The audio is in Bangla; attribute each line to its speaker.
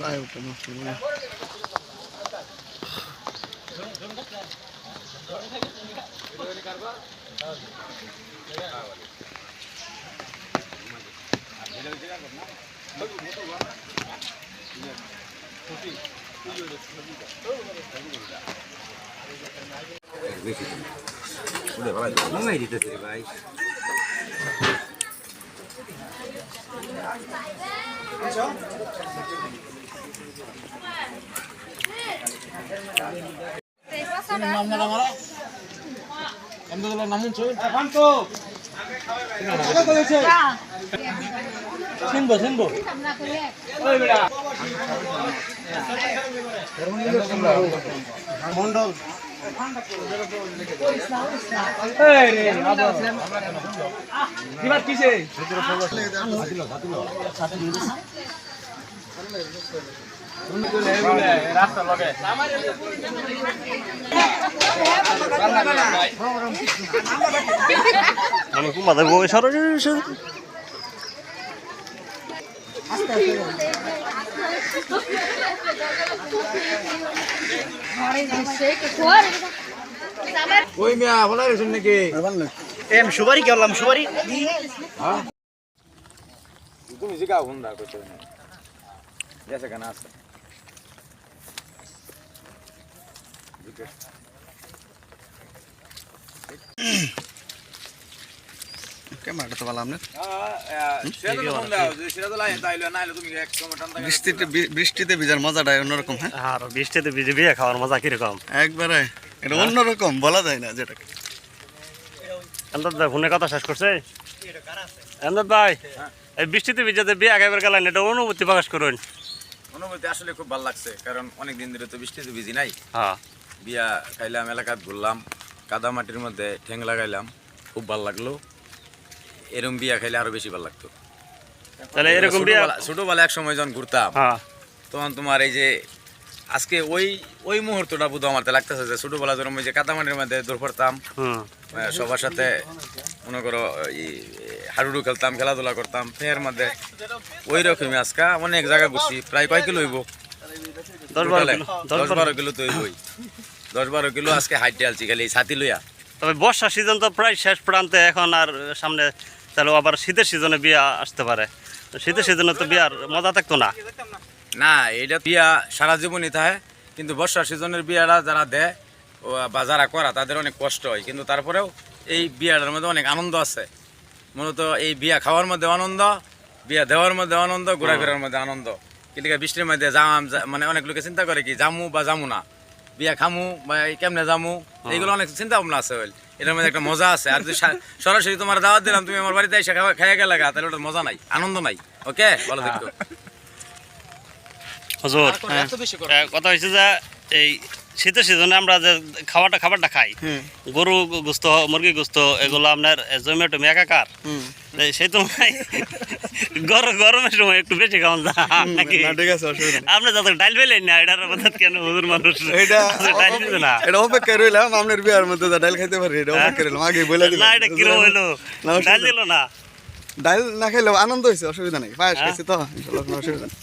Speaker 1: ライブか
Speaker 2: もしれない。Mengai di tadi, guys. Thank you.
Speaker 1: শুনব শুনব মন্ডল কিসে
Speaker 3: কুমাদের বউ সরে
Speaker 2: ওই মিয়া বলা গেছেন নাকি
Speaker 3: এম সুবারি করলাম সুবারি
Speaker 2: তুমি জিগাও হুন্দা কইছো না গেছে কেন আছে
Speaker 1: ক্যামেরাটা তো ভালো আপনার।
Speaker 2: বৃষ্টিতে
Speaker 1: বৃষ্টিতে ভিজার মজাটাই অন্যরকম হ্যাঁ?
Speaker 3: আর বৃষ্টিতে ভিজে বিয়ে খাওয়ার মজা কীরকম?
Speaker 1: একবারে এটা অন্যরকম বলা যায় না যেটাকে।
Speaker 3: এমদাদ ভাই ফোনে কথা শেষ করছে? এমদাদ ভাই এই বৃষ্টিতে ভিজাতে বিয়ে একেবারে গেলেন এটা অনুভূতি প্রকাশ করুন।
Speaker 2: অনুভূতি আসলে খুব ভালো লাগছে কারণ অনেক দিন ধরে তো বৃষ্টিতে ভিজি নাই।
Speaker 3: হ্যাঁ।
Speaker 2: বিয়া খাইলাম এলাকাত ঘুরলাম কাদা মাটির মধ্যে ঠেং লাগাইলাম খুব ভালো লাগল। এরম বিয়া খাইলে আরও বেশি ভালো লাগতো।
Speaker 3: তাহলে এরকম বিয়ে
Speaker 2: ছোটবেলা- এক সময় যখন ঘুরতাম
Speaker 3: হ্যাঁ।
Speaker 2: তখন তোমার এই যে আজকে ওই ওই মুহূর্তটা বুধ আমার লাগতেছে যে ছোটবেলা যখন ওই যে কাদামাটির মধ্যে দৌড় পড়তাম সবার সাথে মনে করো এই হাডুডু খেলতাম খেলাধুলা করতাম ফের মধ্যে ওই রকমই আজকা অনেক জায়গা ঘুরছি প্রায় কয় কিলো হইব?
Speaker 3: দশ বারো কিলো
Speaker 2: দশ
Speaker 3: বারো
Speaker 2: কিলো তো হইবই। দশ বারো কিলো আজকে হাইটে আলছি খালি এই ছাতি লইয়া।
Speaker 3: তবে বর্ষা সিজন তো প্রায় শেষ প্রান্তে এখন আর সামনে তাহলে আবার শীতের সিজনে বিয়া আসতে পারে। তো শীতের সিজনে তো বিয়ার মজা থাকতো না?
Speaker 2: না এটা বিয়া সারা জীবনই থাকে কিন্তু বর্ষা সিজনের বিয়াটা যারা দেয় ও বা যারা করা তাদের অনেক কষ্ট হয়। কিন্তু তারপরেও এই বিয়াটার মধ্যে অনেক আনন্দ আছে। মূলত এই বিয়া খাওয়ার মধ্যে আনন্দ বিয়া দেওয়ার মধ্যে আনন্দ ঘোরাফেরার মধ্যে আনন্দ। কিন্তু বৃষ্টির মধ্যে জাম মানে অনেক লোকে চিন্তা করে কি জামু বা জামু না। বিয়া খামু বা কেমনে জামু এইগুলো অনেক চিন্তা ভাবনা আছে হইল এটার মধ্যে একটা মজা আছে। আর যদি সরাসরি তোমার দাওয়াত দিলাম তুমি আমার বাড়িতে এসে খাওয়া খাইয়া গেলে তাহলে ওটা মজা নাই আনন্দ নাই। ওকে? ভালো দেখো
Speaker 3: হজুর
Speaker 2: হ্যাঁ।
Speaker 3: কথা হয়েছে যে এই শীতের সিজনে আমরা যে খাবারটা খাবারটা খাই। গরু গোস্ত মুরগি গোস্ত এগুলো আপনার জমিয়ে টমি একাকার। এই সেই তুলনায় গরম গরমের সময় একটু বেশি খাওয়ান যা নাকি?
Speaker 1: না ঠিক আছে
Speaker 3: আপনি যত পেলেন না এটার মধ্যে কেন হুজুর মানুষ?
Speaker 1: এটা
Speaker 3: দিতে না।
Speaker 1: এটা অপেক্ষা রইলাম আপনার বিয়ার মধ্যে ডাল খাইতে পারি এটা অপেক্ষা রইলাম আগে বলে দিলাম
Speaker 3: না এটা কিরম হইল?
Speaker 1: ডাল।
Speaker 3: দিল না?
Speaker 1: ডাল না খাইলেও আনন্দ হয়েছে অসুবিধা নেই। পায়েস
Speaker 3: হ্যাঁ?
Speaker 1: খাইছি তো কোনো অসুবিধা নেই।